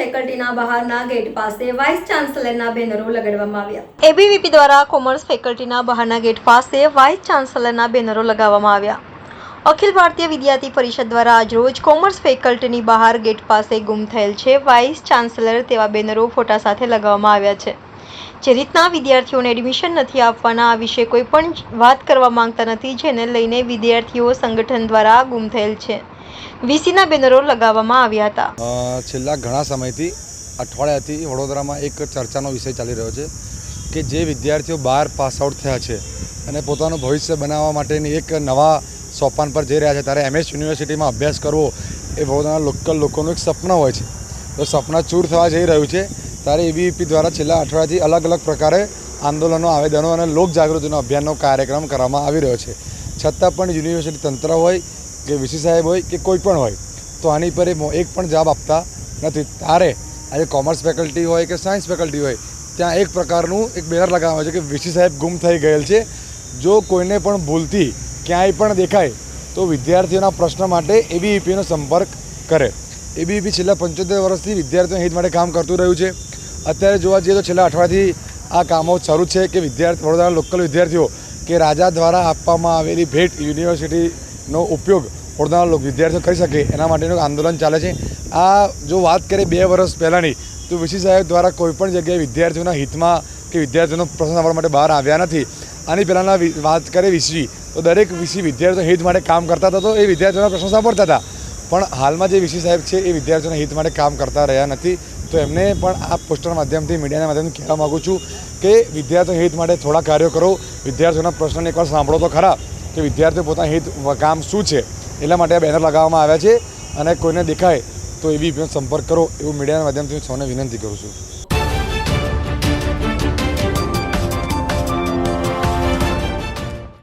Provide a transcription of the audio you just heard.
ફેકલ્ટીના બહારના ગેટ પાસે વાઇસ ચાન્સેલરના બેનરો લગાડવામાં આવ્યા. એબીવીપી દ્વારા કોમર્સ ફેકલ્ટીના બહારના ગેટ પાસે વાઇસ ચાન્સેલરના બેનરો લગાવવામાં આવ્યા. અખિલ ભારતીય વિદ્યાર્થી પરિષદ દ્વારા આજરોજ કોમર્સ ફેકલ્ટીની બહાર ગેટ પાસે ગુમ થયેલ છે વાઇસ ચાન્સેલર તેવા બેનરો ફોટા સાથે લગાવવામાં આવ્યા છે. જે રીતના વિદ્યાર્થીઓને એડમિશન નથી આપવાના, આ વિશે કોઈ પણ વાત કરવા માંગતા નથી, જેને લઈને વિદ્યાર્થીઓ સંગઠન દ્વારા ગુમ થયેલ છે. વીસીના બેનરો લગાવવામાં આવ્યા હતા. છેલ્લા ઘણા સમયથી અઠવાડિયાથી વડોદરામાં એક ચર્ચાનો વિષય ચાલી રહ્યો છે કે જે વિદ્યાર્થીઓ બહાર પાસ આઉટ થયા છે અને પોતાનું ભવિષ્ય બનાવવા માટેની એક નવા સોપાન પર જઈ રહ્યા છે. ત્યારે એમએસ યુનિવર્સિટીમાં અભ્યાસ કરવો એ વડોદરાના લોકલ લોકોનું એક સપના હોય છે. તો સપના ચૂર થવા જઈ રહ્યું છે. ત્યારે એબીવીપી દ્વારા છેલ્લા અઠવાડિયાથી અલગ અલગ પ્રકારે આંદોલનો, આવેદનો અને લોક જાગૃતિનો અભિયાનનો કાર્યક્રમ કરવામાં આવી રહ્યો છે. છતાં પણ યુનિવર્સિટી તંત્ર હોય કે વીસી સાહેબ હોય કે કોઈ પણ હોય, તો આની પર એ એક પણ જવાબ આપતા નથી. તારે આજે કોમર્સ ફેકલ્ટી હોય કે સાયન્સ ફેકલ્ટી હોય, ત્યાં એક પ્રકારનું એક બેનર લગાવવામાં છે કે વીસી સાહેબ ગુમ થઈ ગયેલ છે. જો કોઈને પણ ભૂલથી ક્યાંય પણ દેખાય, તો વિદ્યાર્થીઓના પ્રશ્ન માટે એબીઈપીનો સંપર્ક કરે. એબીઈપી છેલ્લા પંચોતેર વર્ષથી વિદ્યાર્થીઓના હિત માટે કામ કરતું રહ્યું છે. અત્યારે જોવા જઈએ તો છેલ્લા અઠવાડિયાથી આ કામો શરૂ છે કે વિદ્યાર્થી વડોદરાના લોકલ વિદ્યાર્થીઓ કે રાજા દ્વારા આપવામાં આવેલી ભેટ યુનિવર્સિટીનો ઉપયોગ વડોદરાના લોકો, વિદ્યાર્થીઓ કરી શકે એના માટેનું આંદોલન ચાલે છે. આ જો વાત કરીએ બે વર્ષ પહેલાંની, તો વીસી સાહેબ દ્વારા કોઈપણ જગ્યાએ વિદ્યાર્થીઓના હિતમાં કે વિદ્યાર્થીઓનો પ્રશ્ન સાંભળવા માટે બહાર આવ્યા નથી. આની પહેલાંના વાત કરીએ વીસી, તો દરેક વીસી વિદ્યાર્થીઓ હિત માટે કામ કરતા હતા તો એ વિદ્યાર્થીઓના પ્રશ્નો સાંભળતા હતા. પણ હાલમાં જે વીસી સાહેબ છે એ વિદ્યાર્થીઓના હિત માટે કામ કરતા રહ્યા નથી. તો એમને પણ આ પોસ્ટર માધ્યમથી, મીડિયાના માધ્યમથી કહેવા માગું છું કે વિદ્યાર્થીઓ હિત માટે થોડા કાર્યો કરો. વિદ્યાર્થીઓના પ્રશ્નને એકવાર સાંભળો તો ખરા કે વિદ્યાર્થીઓ પોતાના હિત કામ શું છે? એટલા માટે આ બેનર લગાવવામાં આવ્યા છે અને કોઈને દેખાય તો એવી સંપર્ક કરો એવું મીડિયાના માધ્યમથી હું સૌને વિનંતી કરું છું.